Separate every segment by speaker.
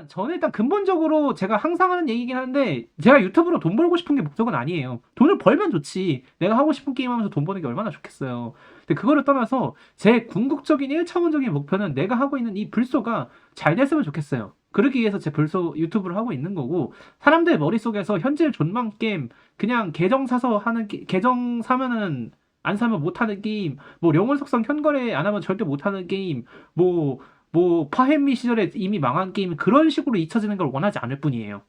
Speaker 1: 일단 저는 일단 근본적으로 제가 항상 하는 얘기긴 한데 제가 유튜브로 돈 벌고 싶은 게 목적은 아니에요. 돈을 벌면 좋지. 내가 하고 싶은 게임 하면서 돈 버는 게 얼마나 좋겠어요. 근데 그거를 떠나서 제 궁극적인 1차원적인 목표는 내가 하고 있는 이 불소가 잘 됐으면 좋겠어요. 그러기 위해서 제 불소 유튜브를 하고 있는 거고 사람들 머릿속에서 현질 존망 게임 그냥 계정 사서 하는 게- 계정 사면은 안 사면 못 하는 게임 뭐 영혼 속성 현거래 안 하면 절대 못 하는 게임 뭐 뭐 파햄미 시절에 이미 망한 게임 그런 식으로 잊혀지는 걸 원하지 않을 뿐이에요.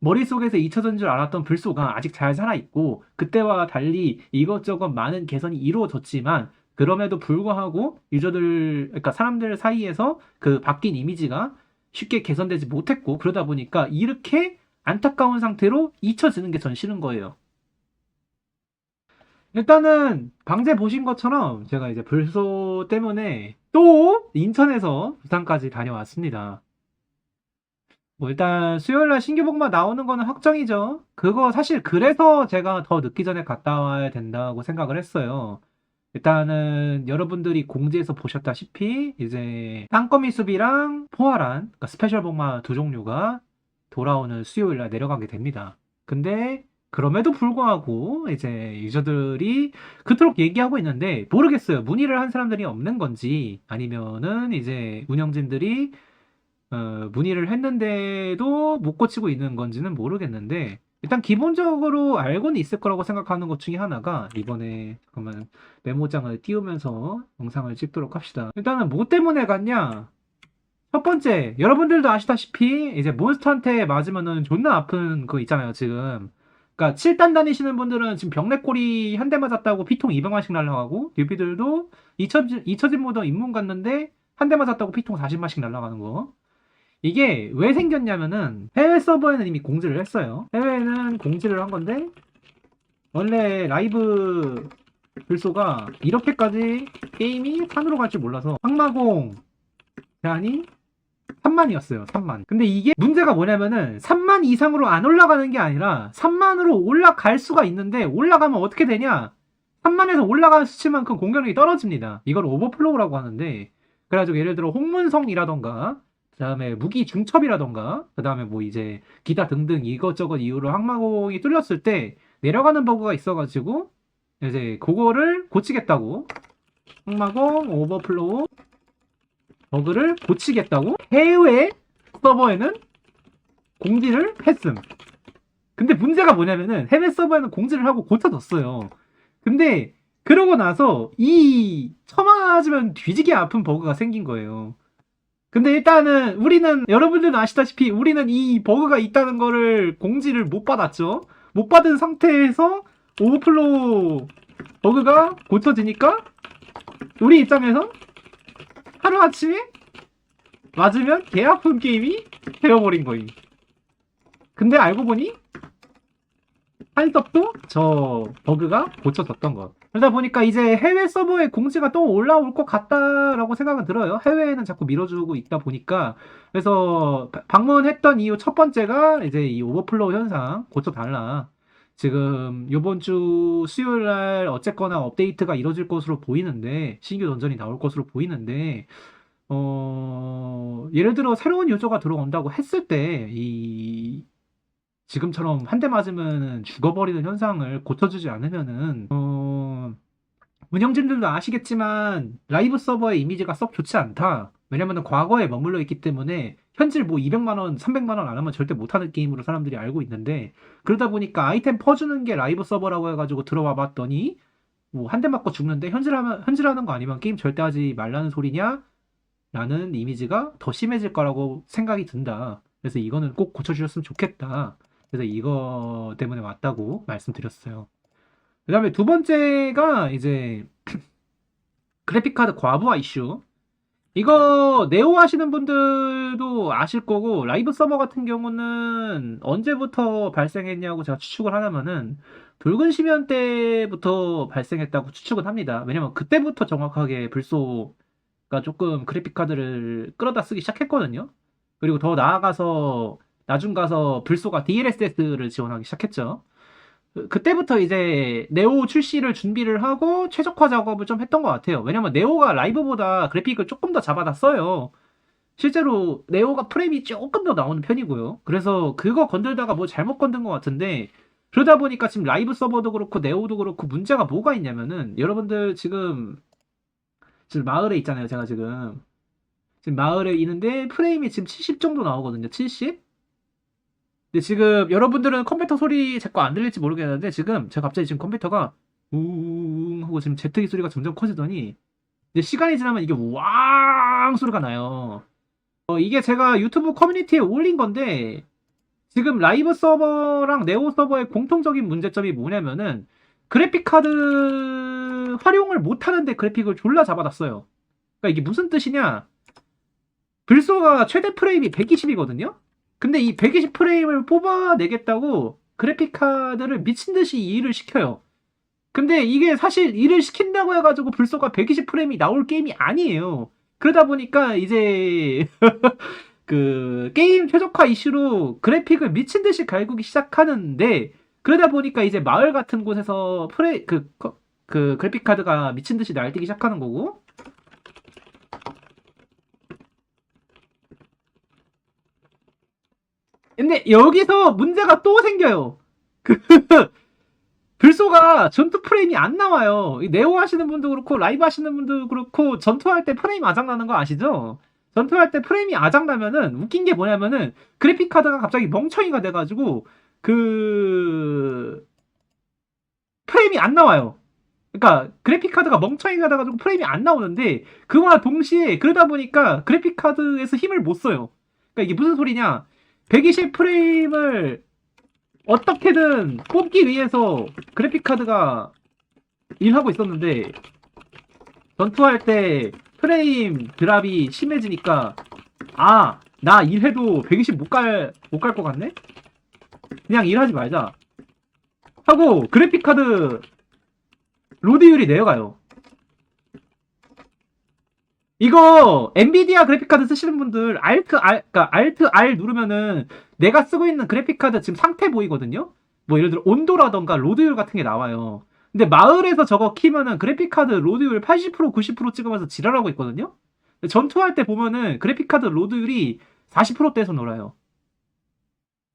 Speaker 1: 머릿속에서 잊혀진 줄 알았던 불소가 아직 잘 살아있고 그때와 달리 이것저것 많은 개선이 이루어졌지만 그럼에도 불구하고 유저들 그러니까 사람들 사이에서 그 바뀐 이미지가 쉽게 개선되지 못했고 그러다 보니까 이렇게 안타까운 상태로 잊혀지는 게 전 싫은 거예요. 일단은 방제 보신 것처럼 제가 이제 불소 때문에 또 인천에서 부산까지 다녀왔습니다. 뭐 일단 수요일 날 신규 복만 나오는 거는 확정이죠. 그거 사실 그래서 제가 더 늦기 전에 갔다 와야 된다고 생각을 했어요. 일단은 여러분들이 공지에서 보셨다시피 이제 땅거미 수비랑 포화란 그러니까 스페셜 복마 두 종류가 돌아오는 수요일 날 내려가게 됩니다. 근데 그럼에도 불구하고 이제 유저들이 그토록 얘기하고 있는데 모르겠어요. 문의를 한 사람들이 없는 건지 아니면은 이제 운영진들이 어, 문의를 했는데도 못 고치고 있는 건지는 모르겠는데 일단 기본적으로 알고는 있을 거라고 생각하는 것 중에 하나가 이번에 잠깐만 메모장을 띄우면서 영상을 찍도록 합시다. 일단은 뭐 때문에 갔냐? 첫 번째, 여러분들도 아시다시피 이제 몬스터한테 맞으면은 존나 아픈 거 있잖아요, 지금. 그러니까 7단 다니시는 분들은 지금 병내꼬리 한대 맞았다고 피통 200만씩 날라가고 뉴비들도 잊혀진, 모드 입문 갔는데 한 대 맞았다고 피통 40만씩 날라가는 거. 이게 왜 생겼냐면은 해외 서버에는 이미 공지를 했어요. 해외에는 공지를 한 건데 원래 라이브 불소가 이렇게까지 게임이 산으로 갈 줄 몰라서 항마공 제한이 3만이었어요. 3만. 근데 이게 문제가 뭐냐면은 3만 이상으로 안 올라가는 게 아니라 3만으로 올라갈 수가 있는데 올라가면 어떻게 되냐? 3만에서 올라간 수치만큼 공격력이 떨어집니다. 이걸 오버플로우라고 하는데 그래가지고 예를 들어 홍문성이라던가 그 다음에 무기 중첩이라던가 그 다음에 뭐 이제 기타 등등 이것저것 이유로 항마공이 뚫렸을 때 내려가는 버그가 있어가지고 이제 그거를 고치겠다고 항마공 오버플로우 버그를 고치겠다고 해외 서버에는 공지를 했음. 근데 문제가 뭐냐면은 해외 서버에는 공지를 하고 고쳐졌어요. 근데 그러고 나서 이 처맞으면 뒤지게 아픈 버그가 생긴 거예요. 근데 일단은 우리는 여러분들도 아시다시피 우리는 이 버그가 있다는 거를 공지를 못 받았죠. 못 받은 상태에서 오버플로우 버그가 고쳐지니까 우리 입장에서 하루아침에 맞으면 개 아픈 게임이 되어버린 거임. 근데 알고 보니 한섭도 저 버그가 고쳐졌던 것. 그러다 보니까 이제 해외 서버에 공지가 또 올라올 것 같다라고 생각은 들어요. 해외에는 자꾸 밀어주고 있다 보니까. 그래서 바- 방문했던 이유 첫 번째가 이제 이 오버플로우 현상 고쳐달라. 지금 요번 주 수요일 날 어쨌거나 업데이트가 이뤄질 것으로 보이는데 신규 던전이 나올 것으로 보이는데 어 예를 들어 새로운 유저가 들어온다고 했을 때 이 지금처럼 한 대 맞으면 죽어버리는 현상을 고쳐주지 않으면은 어 운영진들도 아시겠지만 라이브 서버의 이미지가 썩 좋지 않다. 왜냐면은 과거에 머물러 있기 때문에 현질 뭐 200만 원, 300만 원 안 하면 절대 못 하는 게임으로 사람들이 알고 있는데 그러다 보니까 아이템 퍼주는 게 라이브 서버라고 해 가지고 들어와 봤더니 뭐 한 대 맞고 죽는데 현질하면 현질하는 거 아니면 게임 절대 하지 말라는 소리냐? 라는 이미지가 더 심해질 거라고 생각이 든다. 그래서 이거는 꼭 고쳐 주셨으면 좋겠다. 그래서 이거 때문에 왔다고 말씀드렸어요. 그 다음에 두 번째가 이제 그래픽카드 과부하 이슈. 이거 네오 하시는 분들도 아실 거고 라이브 서버 같은 경우는 언제부터 발생했냐고 제가 추측을 하려면은 붉은 심연 때부터 발생했다고 추측은 합니다. 왜냐면 그때부터 정확하게 불소가 조금 그래픽 카드를 끌어다 쓰기 시작했거든요. 그리고 더 나아가서 나중 가서 불소가 DLSS를 지원하기 시작했죠. 그- 그때부터 이제 네오 출시를 준비를 하고 최적화 작업을 좀 했던 것 같아요. 왜냐면 네오가 라이브보다 그래픽을 조금 더 잡아다 써요. 실제로 네오가 프레임이 조금 더 나오는 편이고요. 그래서 그거 건들다가 뭐 잘못 건든 것 같은데 그러다 보니까 지금 라이브 서버도 그렇고 네오도 그렇고 문제가 뭐가 있냐면은 여러분들 지금 지금 마을에 있잖아요. 제가 지금 지금 마을에 있는데 프레임이 지금 70 정도 나오거든요. 70? 근데 지금 여러분들은 컴퓨터 소리 제 거 안 들릴지 모르겠는데 지금 제가 갑자기 지금 컴퓨터가 우웅 하고 지금 제트기 소리가 점점 커지더니 이제 시간이 지나면 이게 왕 소리가 나요. 어, 이게 제가 유튜브 커뮤니티에 올린 건데 지금 라이브 서버랑 네오 서버의 공통적인 문제점이 뭐냐면은 그래픽 카드 활용을 못 하는데 그래픽을 졸라 잡아놨어요. 그러니까 이게 무슨 뜻이냐? 불소가 최대 프레임이 120이거든요. 근데 이 120 프레임을 뽑아내겠다고 그래픽 카드를 미친 듯이 일을 시켜요. 근데 이게 사실 일을 시킨다고 해가지고 불소가 120 프레임이 나올 게임이 아니에요. 그러다 보니까 이제 그 게임 최적화 이슈로 그래픽을 미친 듯이 갈구기 시작하는데 그러다 보니까 이제 마을 같은 곳에서 프레 그, 거- 그 그래픽 카드가 미친 듯이 날뛰기 시작하는 거고 근데 여기서 문제가 또 생겨요. 그 불소가 전투 프레임이 안 나와요. 이 네오 하시는 분도 그렇고 라이브 하시는 분도 그렇고 전투할 때 프레임 아작나는 거 아시죠? 전투할 때 프레임이 아작나면은 웃긴 게 뭐냐면은 그래픽 카드가 갑자기 멍청이가 돼가지고 그 프레임이 안 나와요. 그러니까 그래픽 카드가 멍청이가 돼가지고 프레임이 안 나오는데 그와 동시에 그러다 보니까 그래픽 카드에서 힘을 못 써요. 그러니까 이게 무슨 소리냐? 120 프레임을 어떻게든 뽑기 위해서 그래픽 카드가 일하고 있었는데 전투할 때 프레임 드랍이 심해지니까 아 나 일해도 120 못 갈 못 갈 것 같네? 그냥 일하지 말자. 하고 그래픽 카드 로드율이 내려가요 이거 엔비디아 그래픽 카드 쓰시는 분들 알트 R 그러니까 알트 R 누르면은 내가 쓰고 있는 그래픽 카드 지금 상태 보이거든요. 뭐 예를 들어 온도라던가 로드율 같은 게 나와요. 근데 마을에서 저거 키면은 그래픽 카드 로드율 80% 90% 찍으면서 지랄하고 있거든요. 전투할 때 보면은 그래픽 카드 로드율이 40%대에서 놀아요.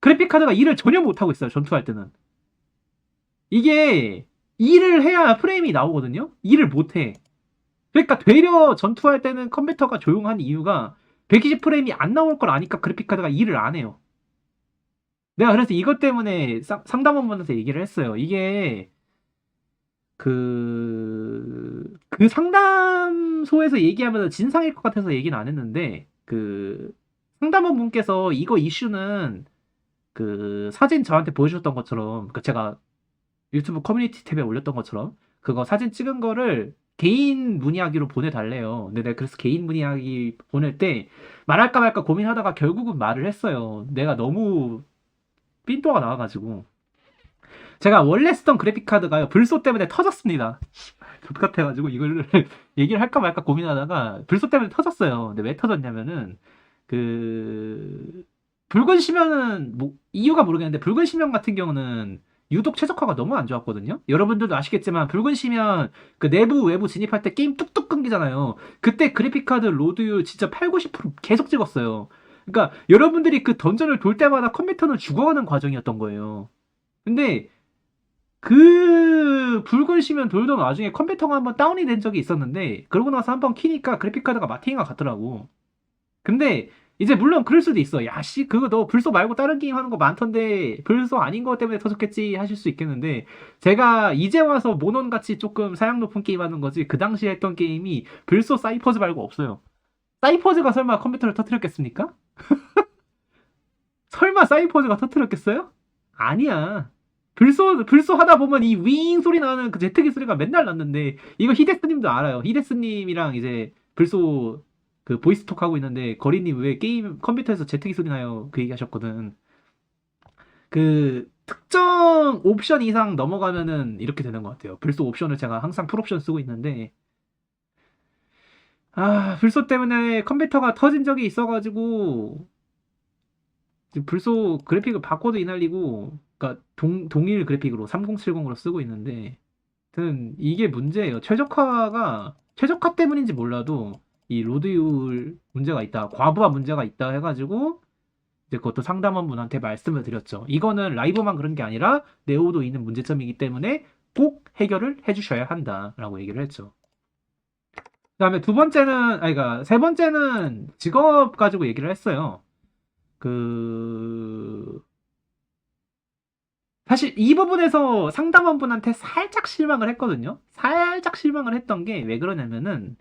Speaker 1: 그래픽 카드가 일을 전혀 못 하고 있어요. 전투할 때는. 이게 일을 해야 프레임이 나오거든요. 일을 못 해. 그러니까 되려 전투할 때는 컴퓨터가 조용한 이유가 120 프레임이 안 나올 걸 아니까 그래픽 카드가 일을 안 해요. 내가 그래서 이것 때문에 상- 상담원분한테 얘기를 했어요. 이게 그, 그 상담소에서 얘기하면 진상일 것 같아서 얘기는 안 했는데, 그, 상담원 분께서 이거 이슈는 그 사진 저한테 보여주셨던 것처럼, 그 제가 유튜브 커뮤니티 탭에 올렸던 것처럼, 그거 사진 찍은 거를 개인 문의하기로 보내달래요. 근데 내가 그래서 개인 문의하기 보낼 때 말할까 말까 고민하다가 결국은 말을 했어요. 내가 너무 삔또가 나와가지고. 제가 원래 쓰던 그래픽 카드가요. 불소 때문에 터졌습니다. 똑같아가지고 이걸 얘기를 할까 말까 고민하다가 불소 때문에 터졌어요. 근데 왜 터졌냐면은 그 붉은 심연은 뭐 이유가 모르겠는데 붉은 심연 같은 경우는 유독 최적화가 너무 안 좋았거든요. 여러분들도 아시겠지만 붉은 심연 그 내부 외부 진입할 때 게임 뚝뚝 끊기잖아요. 그때 그래픽 카드 로드율 진짜 8, 90% 계속 찍었어요. 그러니까 여러분들이 그 던전을 돌 때마다 컴퓨터는 죽어가는 과정이었던 거예요. 근데 그 붉은 심연 돌던 와중에 컴퓨터가 한번 다운이 된 적이 있었는데 그러고 나서 한번 키니까 그래픽 카드가 마팅이가 같더라고. 근데 이제 물론 그럴 수도 있어. 야, 씨, 그거 너 불소 말고 다른 게임 하는 거 많던데 불소 아닌 거 때문에 터졌겠지 하실 수 있겠는데 제가 이제 와서 모논 같이 조금 사양 높은 게임 하는 거지 그 당시에 했던 게임이 불소 사이퍼즈 말고 없어요. 사이퍼즈가 설마 컴퓨터를 터뜨렸겠습니까? 설마 사이퍼즈가 터뜨렸겠어요? 아니야. 불소 불소 하다 보면 이 윙 소리 나는 그 제트기 소리가 맨날 났는데 이거 히데스님도 알아요. 히데스님이랑 이제 불소 그 보이스톡 하고 있는데 거리님 왜 게임 컴퓨터에서 제트기 소리 나요? 그 얘기하셨거든. 그 특정 옵션 이상 넘어가면은 이렇게 되는 것 같아요. 불소 옵션을 제가 항상 풀옵션 쓰고 있는데 아 불소 때문에 컴퓨터가 터진 적이 있어가지고 불소 그래픽을 바꿔도 이날리고 그러니까 동, 동일 그래픽으로 3070으로 쓰고 있는데 하여튼 이게 문제예요. 최적화가 최적화 때문인지 몰라도 이 로드율 문제가 있다, 과부하 문제가 있다 해가지고 이제 그것도 상담원분한테 말씀을 드렸죠. 이거는 라이브만 그런 게 아니라 네오도 있는 문제점이기 때문에 꼭 해결을 해주셔야 한다라고 얘기를 했죠. 그 다음에 두 번째는 아니 그러니까 세 번째는 직업 가지고 얘기를 했어요. 그 사실 이 부분에서 상담원분한테 살짝 실망을 했거든요. 살짝 실망을 했던 게 왜 그러냐면은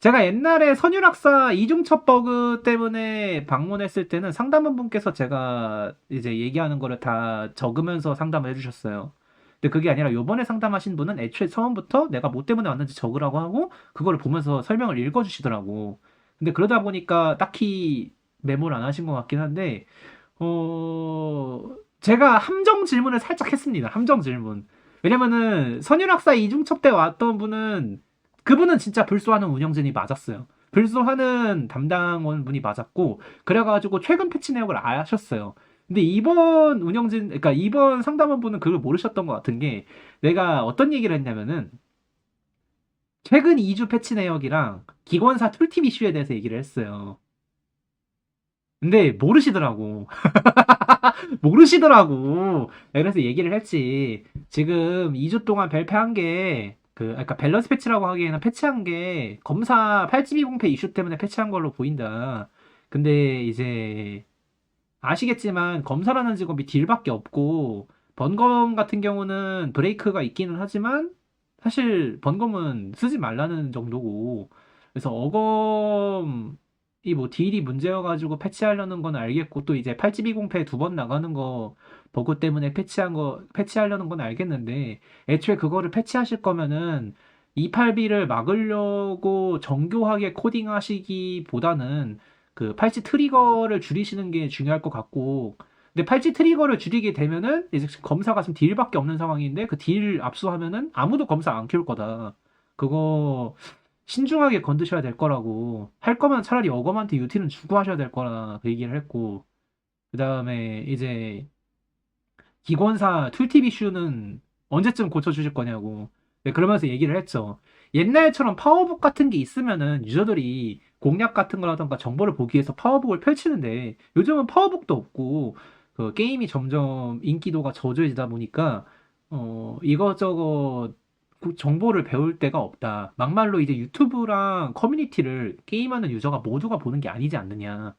Speaker 1: 제가 옛날에 선율학사 이중첩 버그 때문에 방문했을 때는 상담원 분께서 제가 이제 얘기하는 거를 다 적으면서 상담을 해주셨어요. 근데 그게 아니라 요번에 상담하신 분은 애초에 처음부터 내가 뭐 때문에 왔는지 적으라고 하고 그거를 보면서 설명을 읽어주시더라고. 근데 그러다 보니까 딱히 메모를 안 하신 것 같긴 한데 어 제가 함정 질문을 살짝 했습니다. 함정 질문. 왜냐면은 선율학사 이중첩 때 왔던 분은 그분은 진짜 불소하는 운영진이 맞았어요. 불소하는 담당원 분이 맞았고 그래가지고 최근 패치 내역을 아셨어요. 근데 이번 운영진, 그러니까 이번 상담원 분은 그걸 모르셨던 것 같은 게 내가 어떤 얘기를 했냐면은 최근 2주 패치 내역이랑 기관사 툴팁 이슈에 대해서 얘기를 했어요. 근데 모르시더라고. 모르시더라고. 그래서 얘기를 했지. 지금 2주 동안 발표한 게, 그, 그러니까 밸런스 패치라고 하기에는 패치한 게 검사 8GB0패 이슈 때문에 패치한 걸로 보인다. 근데 이제, 아시겠지만 검사라는 직업이 딜밖에 없고, 번검 같은 경우는 브레이크가 있기는 하지만, 사실 번검은 쓰지 말라는 정도고, 그래서 어검, 이 뭐 딜이 문제여가지고 패치하려는 건 알겠고 또 이제 8GB0패 두 번 나가는 거 버그 때문에 패치한 거 패치하려는 건 알겠는데 애초에 그거를 패치하실 거면은 28B를 막으려고 정교하게 코딩하시기보다는 그 팔찌 트리거를 줄이시는 게 중요할 것 같고 근데 팔찌 트리거를 줄이게 되면은 이제 검사가 지금 딜밖에 없는 상황인데 그 딜 압수하면은 아무도 검사 안 키울 거다. 그거 신중하게 건드셔야 될 거라고. 할 거면 차라리 어검한테 유티는 주고 하셔야 될 거라 그 얘기를 했고. 그 다음에 이제 기권사 툴팁 이슈는 언제쯤 고쳐주실 거냐고. 네, 그러면서 얘기를 했죠. 옛날처럼 파워북 같은 게 있으면은 유저들이 공략 같은 거라던가 정보를 보기 위해서 파워북을 펼치는데 요즘은 파워북도 없고 그 게임이 점점 인기도가 저조해지다 보니까 어 이것저것 그 정보를 배울 데가 없다. 막말로 이제 유튜브랑 커뮤니티를 게임하는 유저가 모두가 보는 게 아니지 않느냐.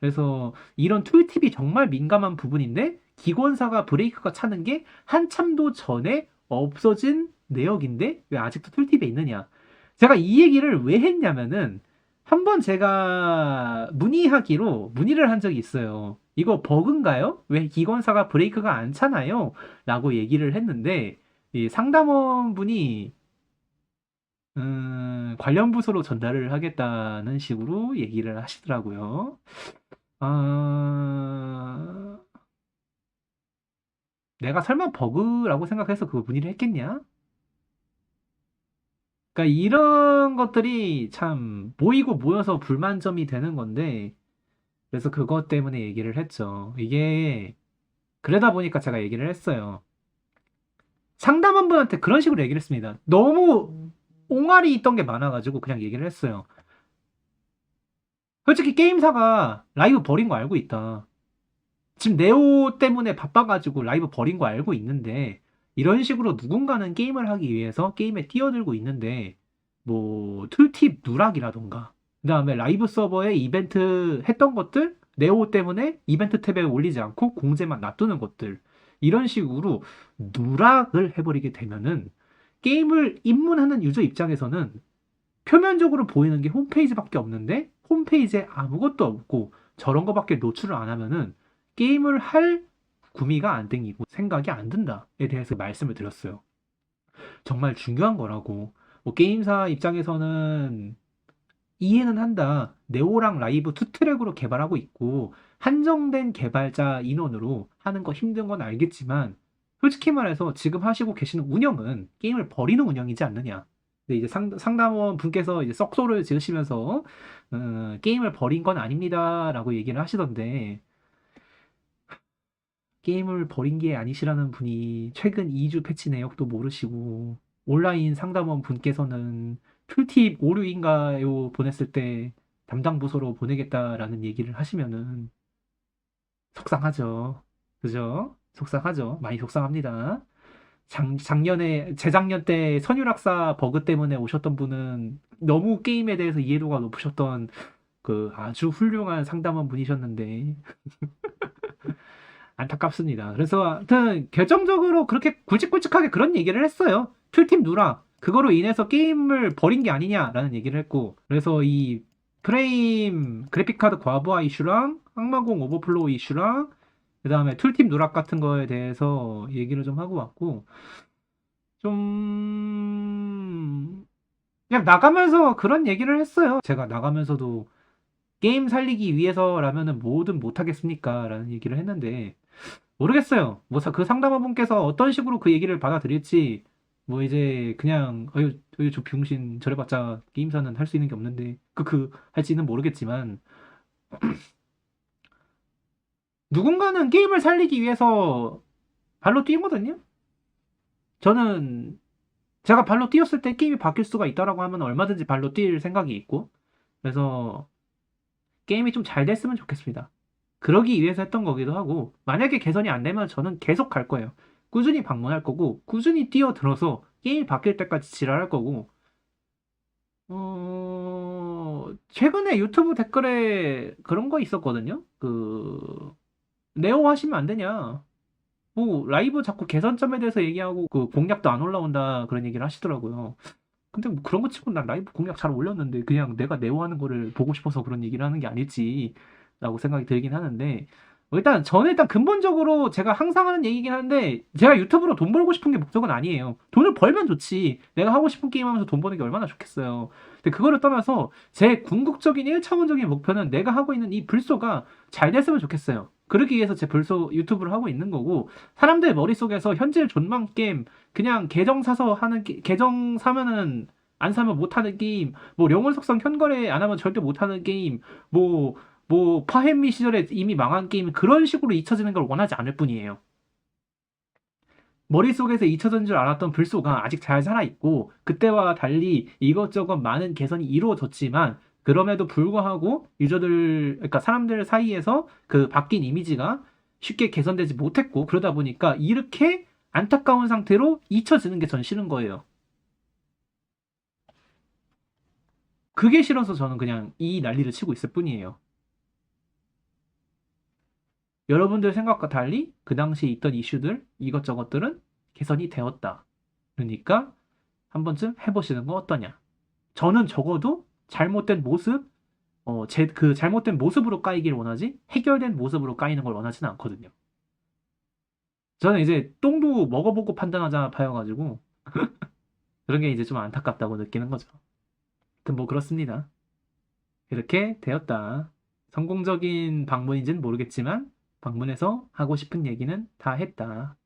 Speaker 1: 그래서 이런 툴팁이 정말 민감한 부분인데 기권사가 브레이크가 차는 게 한참도 전에 없어진 내역인데 왜 아직도 툴팁에 있느냐. 제가 이 얘기를 왜 했냐면은 한번 제가 문의하기로 문의를 한 적이 있어요. 이거 버그인가요? 왜 기권사가 브레이크가 안 차나요? 라고 얘기를 했는데 이 상담원 분이 음, 관련 부서로 전달을 하겠다는 식으로 얘기를 하시더라고요. 아, 내가 설마 버그라고 생각해서 그거 문의를 했겠냐? 그러니까 이런 것들이 참 모이고 모여서 불만점이 되는 건데, 그래서 그것 때문에 얘기를 했죠. 이게, 그러다 보니까 제가 얘기를 했어요. 상담원분한테 그런 식으로 얘기를 했습니다. 너무 옹알이 있던 게 많아가지고 그냥 얘기를 했어요. 솔직히 게임사가 라이브 버린 거 알고 있다. 지금 네오 때문에 바빠가지고 라이브 버린 거 알고 있는데 이런 식으로 누군가는 게임을 하기 위해서 게임에 뛰어들고 있는데 뭐 툴팁 누락이라던가 그 다음에 라이브 서버에 이벤트 했던 것들 네오 때문에 이벤트 탭에 올리지 않고 공제만 놔두는 것들 이런 식으로 누락을 해버리게 되면은 게임을 입문하는 유저 입장에서는 표면적으로 보이는 게 홈페이지밖에 없는데 홈페이지에 아무것도 없고 저런 거밖에 노출을 안 하면은 게임을 할 구미가 안 땡기고 생각이 안 든다에 대해서 말씀을 드렸어요. 정말 중요한 거라고. 뭐 게임사 입장에서는 이해는 한다. 네오랑 라이브 투 트랙으로 개발하고 있고 한정된 개발자 인원으로 하는 거 힘든 건 알겠지만 솔직히 말해서 지금 하시고 계시는 운영은 게임을 버리는 운영이지 않느냐. 근데 이제 상, 상담원 분께서 이제 썩소를 지으시면서 어, 게임을 버린 건 아닙니다라고 얘기를 하시던데 게임을 버린 게 아니시라는 분이 최근 2주 패치 내역도 모르시고 온라인 상담원 분께서는 풀팁 오류인가요 보냈을 때 담당 부서로 보내겠다라는 얘기를 하시면은 속상하죠. 그죠? 속상하죠. 많이 속상합니다. 작, 작년에, 재작년 때 선율학사 버그 때문에 오셨던 분은 너무 게임에 대해서 이해도가 높으셨던 그 아주 훌륭한 상담원 분이셨는데 안타깝습니다. 그래서 하여튼 결정적으로 그렇게 굵직굵직하게 그런 얘기를 했어요. 툴팀 누라 그거로 인해서 게임을 버린 게 아니냐라는 얘기를 했고 그래서 이 프레임 그래픽카드 과부하 이슈랑 항마공 오버플로우 이슈랑 그 다음에 툴팁 누락 같은 거에 대해서 얘기를 좀 하고 왔고 좀 그냥 나가면서 그런 얘기를 했어요. 제가 나가면서도 게임 살리기 위해서라면은 뭐든 못하겠습니까? 라는 얘기를 했는데 모르겠어요. 뭐 그 상담원분께서 어떤 식으로 그 얘기를 받아들일지 뭐 이제 그냥 어유 어유 저 병신 저래봤자 게임사는 할 수 있는 게 없는데 크크 할지는 모르겠지만 누군가는 게임을 살리기 위해서 발로 뛰거든요. 저는 제가 발로 뛰었을 때 게임이 바뀔 수가 있다라고 하면 얼마든지 발로 뛸 생각이 있고 그래서 게임이 좀 잘 됐으면 좋겠습니다. 그러기 위해서 했던 거기도 하고 만약에 개선이 안 되면 저는 계속 갈 거예요. 꾸준히 방문할 거고 꾸준히 뛰어들어서 게임이 바뀔 때까지 지랄할 거고 어... 최근에 유튜브 댓글에 그런 거 있었거든요. 그 네오 하시면 안 되냐? 뭐 라이브 자꾸 개선점에 대해서 얘기하고 그 공략도 안 올라온다 그런 얘기를 하시더라고요. 근데 뭐 그런 거 치고 난 라이브 공략 잘 올렸는데 그냥 내가 네오 하는 거를 보고 싶어서 그런 얘기를 하는 게 아닐지라고 생각이 들긴 하는데 뭐 일단 저는 일단 근본적으로 제가 항상 하는 얘기긴 한데 제가 유튜브로 돈 벌고 싶은 게 목적은 아니에요. 돈을 벌면 좋지. 내가 하고 싶은 게임 하면서 돈 버는 게 얼마나 좋겠어요. 근데 그거를 떠나서 제 궁극적인 1차원적인 목표는 내가 하고 있는 이 불소가 잘 됐으면 좋겠어요. 그러기 위해서 제 불소 유튜브를 하고 있는 거고 사람들 머릿속에서 현질 존망 게임 그냥 계정 사서 하는 게, 계정 사면은 안 사면 못 하는 게임 뭐 영혼 속성 현거래 안 하면 절대 못 하는 게임 뭐 뭐 파햄미 시절에 이미 망한 게임 그런 식으로 잊혀지는 걸 원하지 않을 뿐이에요. 머릿속에서 잊혀진 줄 알았던 불소가 아직 잘 살아있고 그때와 달리 이것저것 많은 개선이 이루어졌지만 그럼에도 불구하고 유저들 그러니까 사람들 사이에서 그 바뀐 이미지가 쉽게 개선되지 못했고 그러다 보니까 이렇게 안타까운 상태로 잊혀지는 게 전 싫은 거예요. 그게 싫어서 저는 그냥 이 난리를 치고 있을 뿐이에요. 여러분들 생각과 달리 그 당시에 있던 이슈들 이것저것들은 개선이 되었다. 그러니까 한 번쯤 해보시는 거 어떠냐. 저는 적어도 잘못된 모습, 어, 제, 그 잘못된 모습으로 까이길 원하지 해결된 모습으로 까이는 걸 원하지는 않거든요. 저는 이제 똥도 먹어보고 판단하자 파여가지고 그런 게 이제 좀 안타깝다고 느끼는 거죠. 뭐 그렇습니다. 이렇게 되었다. 성공적인 방문인지는 모르겠지만 방문해서 하고 싶은 얘기는 다 했다.